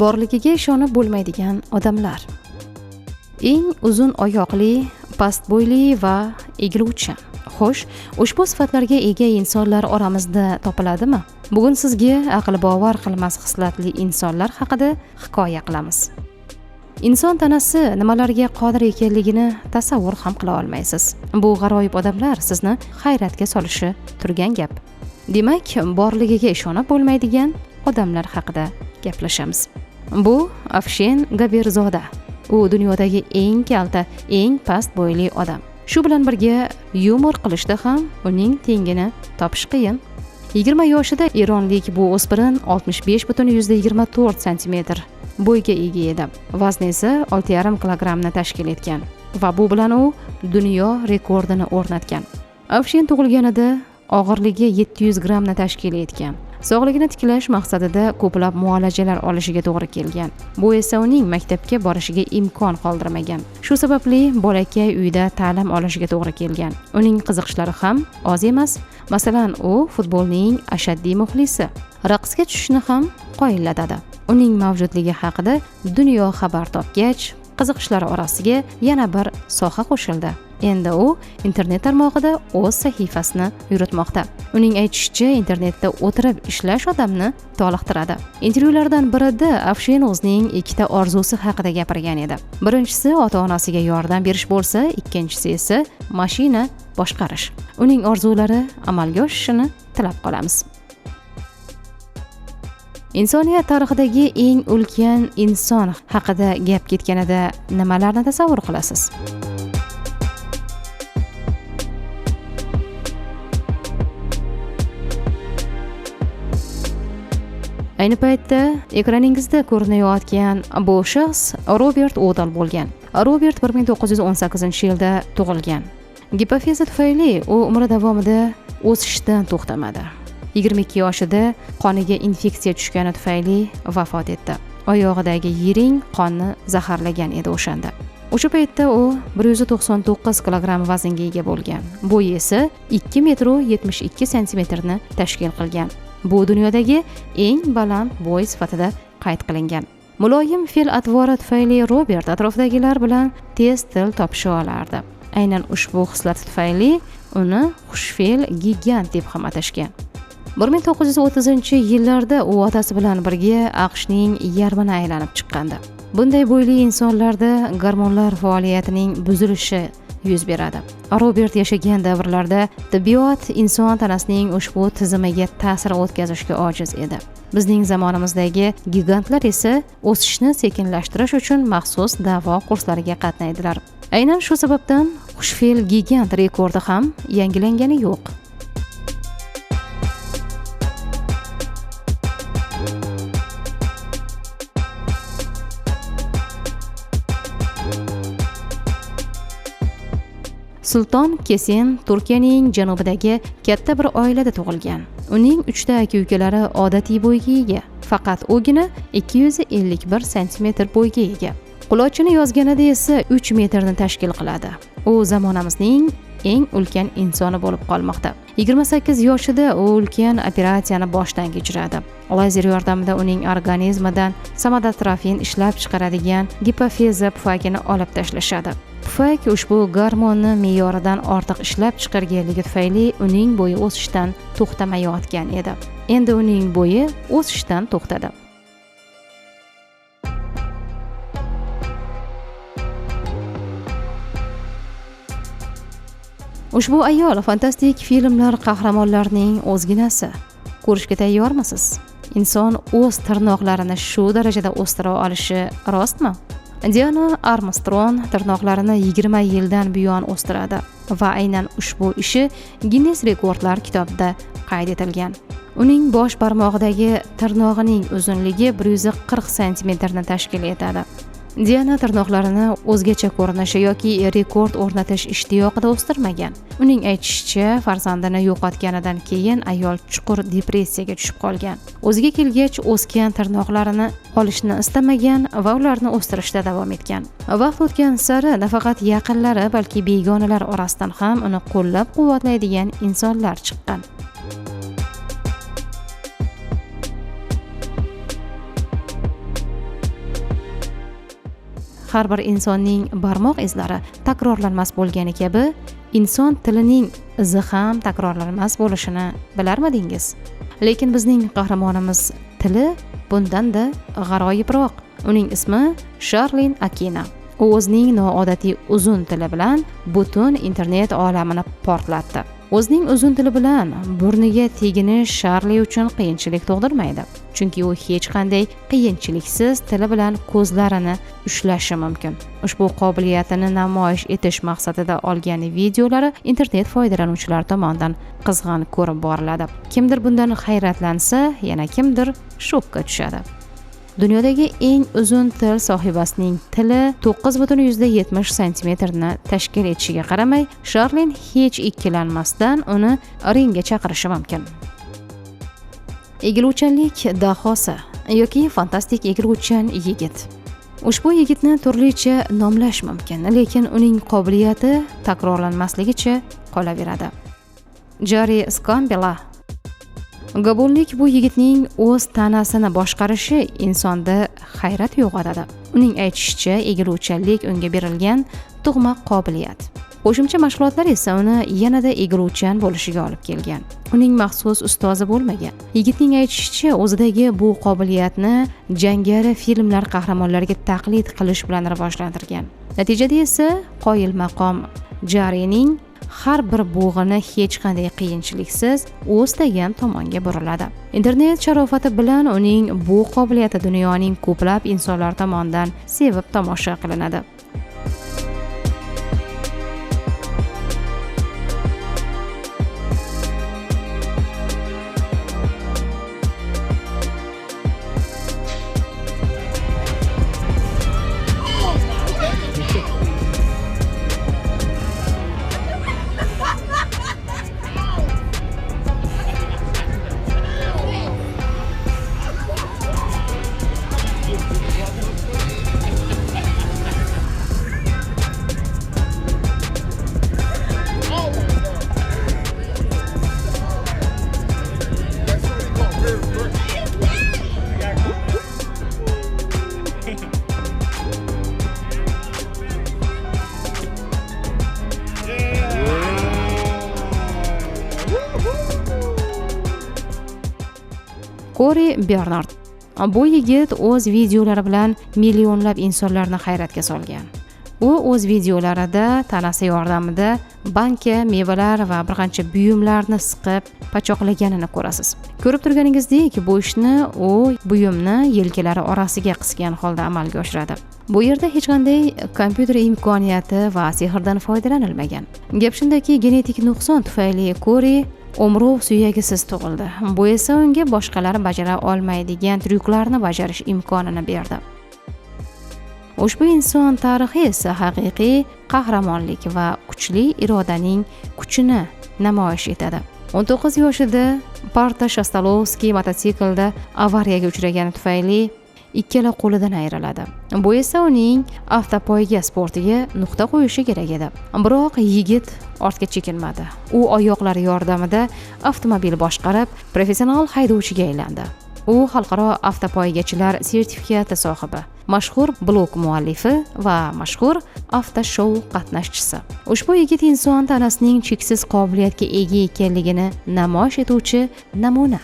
borligiga ishonib bo'lmaydigan odamlar. Eng uzun oyoqli past bo'yli va egiluvchi. Xo'sh ushbu sifatlarga ega insonlar oramizda topiladimi? Bugun sizga aql bovar qilmas xislatli insonlar haqida hikoya qilamiz. Inson tanasi nimalarga qodir ekanligini tasavvur ham qila olmaysiz. Bu g'aroyib odamlar sizni hayratga solishi turgan gap. Demak borligiga ishonib bo'lmaydigan odamlar haqida gaplashamiz. Bu afshen gaberzoda u dunyodagi eng kalta eng past bo'yli odam. Shu bilan birga yumor qilishda ham uning tengini topish qiyin. Yigirma yoshida eronlik bu o'spirin oltmish besh butun yuzda yigirma to'rt santimetr bo'yga ega edi. Vazni esa olti yarim kilogrammni tashkil etgan va bu bilan u dunyo rekordini o'rnatgan. Afshin tug'ilganida og'irligi yetti yuz grammni tashkil etgan. Sog'ligini tiklash maqsadida ko'plab muolajalar olishiga to'g'ri kelgan. Bu esa uning maktabga borishiga imkon qoldirmagan. Shu sababli bolakay uyda ta'lim olishiga to'g'ri kelgan. Uning qiziqishlari ham oz emas. Masalan u futbolning ashaddiy muxlisi. Raqsga tushishni ham qoyillatadi. Uning mavjudligi haqida dunyo xabar topgach qiziqishlari orasiga yana bir soha qo'shildi. Endi u internet tarmog'ida o'z sahifasini yuritmoqda. Uning aytishicha internetda o'tirib ishlash odamni toliqtiradi. Intervyulardan birida afshin o'zining ikkita orzusi haqida gapirgan edi. Birinchisi ota onasiga yordam berish bo'lsa ikkinchisi esa mashina boshqarish. Uning orzulari amalga oshishini tilab qolamiz. Insoniyat tarixidagi eng ulkan inson haqida gap ketganida nimalarni tasavvur qilasiz? Ayni paytda ekraningizda ko'rinayotgan bu shaxs robert odal bo'lgan. Robert bir ming to'qqiz yuz o'n sakkizinchi yilda tug'ilgan. Gipofiza tufayli u umri davomida o'sishdan to'xtamadi. Yigirma ikki yoshida qoniga infeksiya tushgani tufayli vafot etdi. Oyog'idagi yiring qonni zaharlagan edi o'shanda. O'sha paytda u bir yuz to'qson to'qqiz kilogramm vaznga ega bo'lgan. Bo'yi esa ikki metru yetmish ikki santimetrni tashkil qilgan. Bu dunyodagi eng baland bo'y sifatida qayd qilingan. Muloyim fe'l atvori tufayli robert atrofidagilar bilan tez til topisha olardi. Aynan ushbu xislati tufayli uni xushfe'l gigant deb ham atashgan. Bir ming to'qqiz yuz o'ttizinchi yillarda u otasi bilan birga aqshning yarmini aylanib chiqqandi. Bunday bo'yli insonlarda gormonlar faoliyatining buzilishi yuz beradi. Robert yashagan davrlarda tibbiyot inson tanasining ushbu tizimiga ta'sir o'tkazishga ojiz edi. Bizning zamonimizdagi gigantlar esa o'sishni sekinlashtirish uchun maxsus davo kurslariga qatnaydilar. Aynan shu sababdan xushfe'l gigant rekordi ham yangilangani yo'q. Sulton kesin turkiyaning janubidagi katta bir oilada tug'ilgan. Uning uchta aka ukalari odatiy bo'yga ega. Faqat ugina ikki yuz ellik bir santimetr bo'yga ega. Qulochini yozganida esa uch metrni tashkil qiladi. U zamonamizning eng ulkan insoni bo'lib qolmoqda. Yigirma sakkiz yoshida u ulkan operatsiyani boshdan kechiradi. Lazer yordamida uning organizmidan samodatrofin ishlab chiqaradigan gipofeza pufagini olib tashlashadi. Pufak ushbu gormonni me'yoridan ortiq ishlab chiqarganligi tufayli uning bo'yi o'sishdan to'xtamayotgan edi. Endi uning bo'yi o'sishdan to'xtadi. Ushbu ayol fantastik filmlar qahramonlarining o'zginasi. Ko'rishga tayyormisiz? Inson o'z tirnoqlarini shu darajada o'stira olishi rostmi? Diana armstron tirnoqlarini yigirma yildan buyon o'stiradi va aynan ushbu ishi ginnes rekordlar kitobida qayd etilgan. Uning bosh barmog'idagi tirnog'ining uzunligi bir yuz qirq santimetrni tashkil etadi. Diana tirnoqlarini o'zgacha ko'rinishi yoki rekord o'rnatish ishtiyoqida o'stirmagan. Uning aytishicha farzandini yo'qotganidan keyin ayol chuqur depressiyaga tushib qolgan. O'ziga kelgach o'sgan tirnoqlarini olishni istamagan va ularni o'stirishda davom etgan. Vaqt o'tgan sari nafaqat yaqinlari balki begonalar orasidan ham uni qo'llab quvvatlaydigan insonlar chiqqan. Har bir insonning barmoq izlari takrorlanmas bo'lgani kabi inson tilining izi ham takrorlanmas bo'lishini bilarmidingiz lekin bizning qahramonimiz tili bundanda g'aroyibroq. Uning ismi sharlin akina. U o'zining noodatiy uzun tili bilan butun internet olamini portlatdi. O'zining uzun tili bilan burniga teginish sharli uchun qiyinchilik tug'dirmaydi. Chunki u hech qanday qiyinchiliksiz tili bilan ko'zlarini ushlashi mumkin. Ushbu qobiliyatini namoyish etish maqsadida olgan videolari internet foydalanuvchilari tomonidan qizg'in ko'rib boriladi. Kimdir bundan hayratlansa yana kimdir shokka tushadi. Dunyodagi eng uzun til sohibasining tili to'qqiz butun yuzda yetmish santimetrni tashkil etishiga qaramay sharlin hech ikkilanmasdan uni ringga chaqirishi mumkin. Egiluvchanlik dahosi yoki fantastik egiluvchan yigit. Ushbu yigitni turlicha nomlash mumkin lekin uning qobiliyati takrorlanmasligicha qolaveradi. Jari skambela gabonlik bu yigitning o'z tanasini boshqarishi insonda hayrat uyg'otadi uning aytishicha egiluvchanlik unga berilgan tug'ma qobiliyat. Qo'shimcha mashg'ulotlar esa uni yanada egiluvchan bo'lishiga olib kelgan. Uning maxsus ustozi bo'lmagan. Yigitning aytishicha o'zidagi bu qobiliyatni jangari filmlar qahramonlariga taqlid qilish bilan rivojlantirgan. Natijada esa qoyil maqom jarining har bir bo'g'ini hech qanday qiyinchiliksiz o'z istagan tomonga buriladi. Internet sharofati bilan uning bu qobiliyati dunyoning ko'plab insonlar tomonidan sevib tomosha qilinadi. Kori bernard. Bu yigit o'z videolari bilan millionlab insonlarni hayratga solgan. U o'z videolarida tanasi yordamida banka mevalar va bir qancha buyumlarni siqib pachoqlaganini ko'rasiz. Ko'rib turganingizdek bu ishni u buyumni yelkalari orasiga qisgan holda amalga oshiradi. Bu yerda hech qanday kompyuter imkoniyati va sehrdan foydalanilmagan. Gap shundaki genetik nuqson tufayli kori umruv suyagisiz tug'ildi. Bu esa unga boshqalar bajara olmaydigan tryuklarni bajarish imkonini berdi. Ushbu inson tarixi esa haqiqiy qahramonlik va kuchli irodaning kuchini namoyish etadi. O'n to'qqiz yoshida parta shastalovskiy mototsiklda avariyaga uchragani tufayli ikkala qo'lidan ayriladi. Bu esa uning avtopoyga sportiga nuqta qo'yishi kerak edi. Biroq yigit ortga chekinmadi u oyoqlari yordamida avtomobil boshqarib professional haydovchiga aylandi. U xalqaro avtopoygachilar sertifikati sohibi mashhur blog muallifi va mashhur avtoshou qatnashchisi. Ushbu yigit inson tanasining cheksiz qobiliyatga ega ekanligini namoyish etuvchi namuna.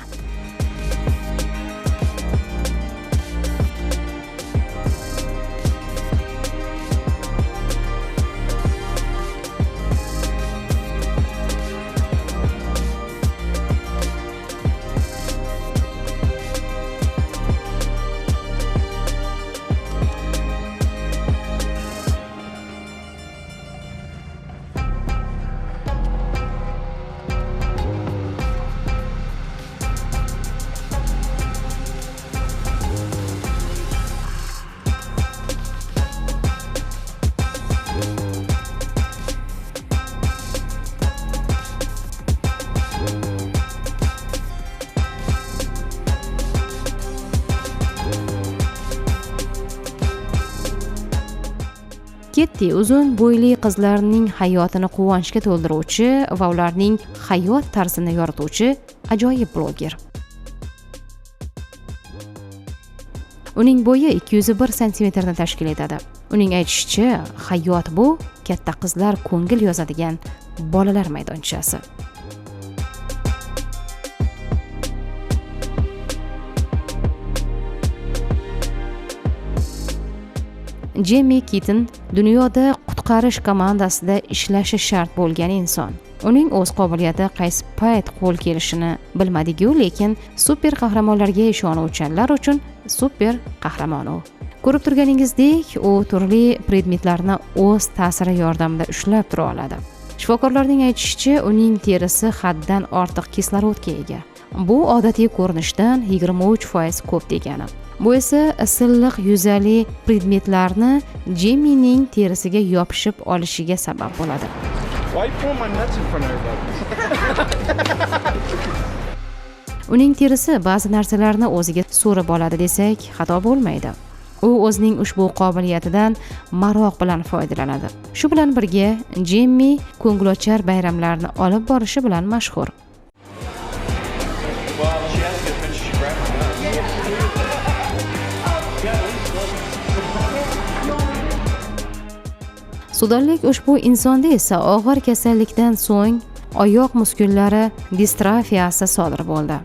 Ketdi. Uzun bo'yli qizlarning hayotini quvonchga to'ldiruvchi va ularning hayot tarzini yorituvchi ajoyib bloger. Uning bo'yi ikki yuz bir santimetrni tashkil etadi. Uning aytishicha hayot bu katta qizlar ko'ngil yozadigan bolalar maydonchasi. Jemmi kitin dunyoda qutqarish komandasida ishlashi shart bo'lgan inson. Uning o'z qobiliyati qaysi payt qo'l kelishini bilmadigu lekin super qahramonlarga ishonuvchanlar uchun super qahramon u. Ko'rib turganingizdek u turli predmetlarni o'z ta'siri yordamida ushlab tura oladi. Shifokorlarning aytishicha uning terisi haddan ortiq kislorodga ega. Bu odatiy ko'rinishdan yigirma uch foiz ko'p degani. Bu esa silliq yuzali predmetlarni jemmining terisiga yopishib olishiga sabab bo'ladi. Uning terisi ba'zi narsalarni o'ziga so'rib oladi desak xato bo'lmaydi. U o'zining ushbu qobiliyatidan maroq bilan foydalanadi. Shu bilan birga jemmi ko'ngilochar bayramlarni olib borishi bilan mashhur sudonlik ushbu insonda esa og'ir kasallikdan so'ng oyoq muskullari distrafiyasi sodir bo'ldi.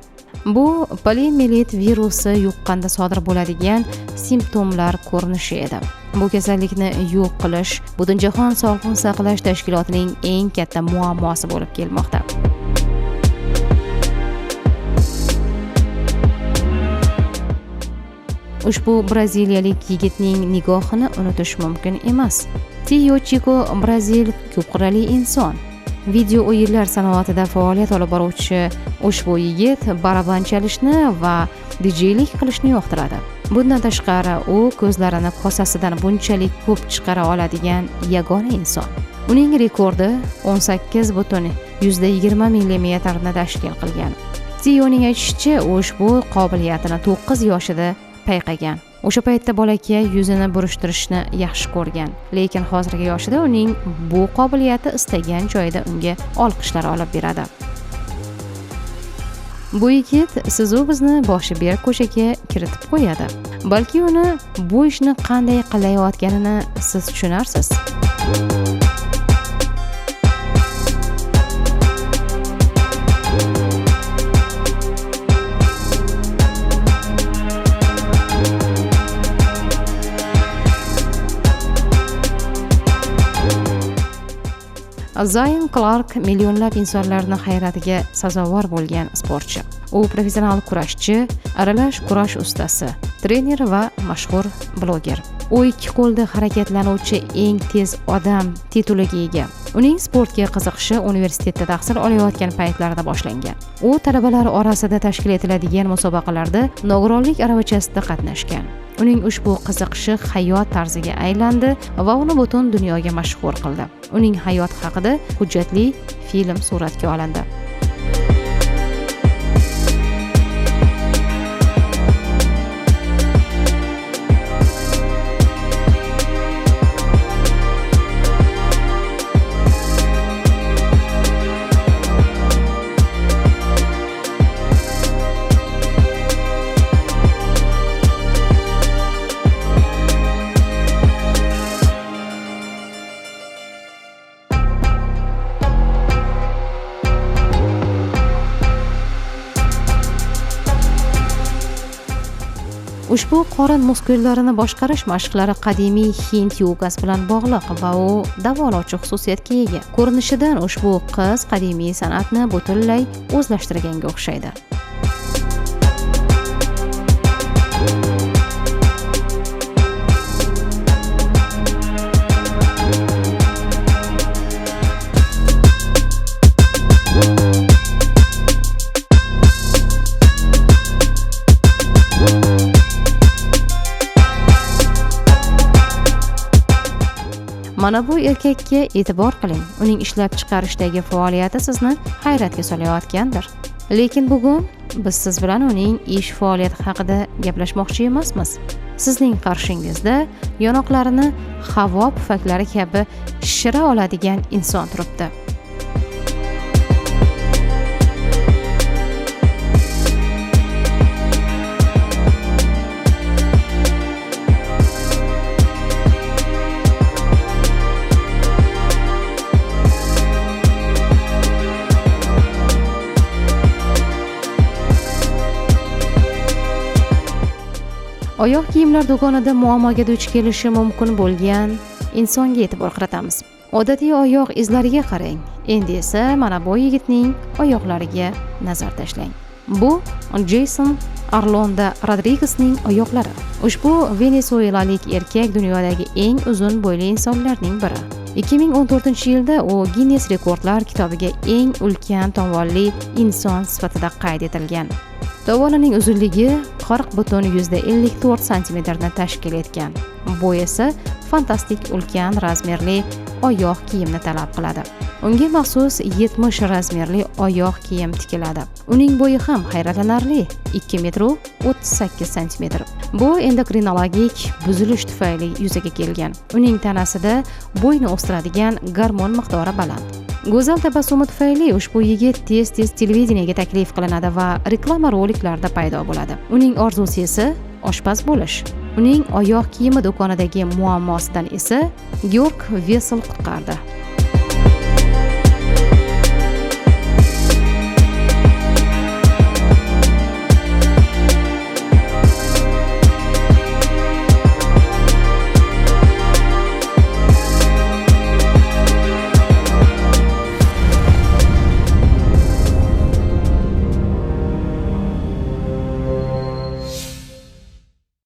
Bu poliomiyelit virusi yuqqanda sodir bo'ladigan simptomlar ko'rinishi edi. Bu kasallikni yo'q qilish butunjahon sog'liqni saqlash tashkilotining eng katta muammosi bo'lib kelmoqda. Ushbu braziliyalik yigitning nigohini unutish mumkin emas. Tiyo chiko brazil ko'p qirrali inson. Video o'yinlar sanoatida faoliyat olib boruvchi ushbu yigit baraban chalishni va dijeylik qilishni yoqtiradi. Bundan tashqari u ko'zlarini kosasidan bunchalik ko'p chiqara oladigan yagona inson. Uning rekordi 18 butun yuzda yigirma millimetrni tashkil qilgan. Tiyoning aytishicha u ushbu qobiliyatini to'qqiz yoshida payqagan. O'sha paytda bolakay yuzini burishtirishni yaxshi ko'rgan. Lekin hozirgi yoshida uning bu qobiliyati istagan joyda unga olqishlar olib beradi. Bu yigit sizu bizni boshi berk ko'chaga kiritib qo'yadi. Balki uni bu ishni qanday qilayotganini siz tushunarsiz. Zayn clark millionlab insonlarni hayratiga sazovor bo'lgan sportchi. U professional kurashchi aralash kurash ustasi trener va mashhur bloger. U ikki qo'lda harakatlanuvchi eng tez odam tituliga ega. Uning sportga qiziqishi universitetda tahsil olayotgan paytlarida boshlangan. U talabalar orasida tashkil etiladigan musobaqalarda nogironlik aravachasida qatnashgan. Uning ushbu qiziqishi hayot tarziga aylandi va uni butun dunyoga mashhur qildi. Uning hayoti haqida hujjatli film suratga olindi. Ushbu qorin muskullarini boshqarish mashqlari qadimiy hind yogasi bilan bog'liq va u davolovchi xususiyatga ega. Ko'rinishidan ushbu qiz qadimiy san'atni butunlay o'zlashtirganga o'xshaydi. Mana bu erkakka e'tibor qiling. Uning ishlab chiqarishdagi faoliyati sizni hayratga solayotgandir. Lekin bugun biz siz bilan uning ish faoliyati haqida gaplashmoqchi emasmiz. Sizning qarshingizda yonoqlarini havo pufaklari kabi shishira oladigan inson turibdi. Oyoq kiyimlar do'konida muammoga duch kelishi mumkin bo'lgan insonga e'tibor qaratamiz. Odatiy oyoq izlariga qarang. Endi esa mana bu yigitning oyoqlariga nazar tashlang. Bu jeyson arlonda rodrigesning oyoqlari. Ushbu venesuelalik erkak dunyodagi eng uzun bo'yli insonlarning biri. 2014 yilda u ginnes rekordlar kitobiga eng ulkan tovonli inson sifatida qayd etilgan. Tovonining uzunligi 40 butun yuzda 54 santimetrni tashkil etgan. Bu esa fantastik ulkan razmerli oyoq kiyimni talab qiladi. Unga maxsus 70 razmerli oyoq kiyim tikiladi. Uning bo'yi ham hayratlanarli 2 metr 38 santimetr. Bu endokrinologik buzilish tufayli yuzaga kelgan. Uning tanasida bo'yni o'stiradigan gormon miqdori baland. Go'zal tabassumi tufayli ushbu yigit tez tez televideniyega taklif qilinadi va reklama roliklarida paydo bo'ladi. Uning orzusi esa oshpaz bo'lish. Uning oyoq kiyimi do'konidagi muammosidan esa georg vesel qutqardi.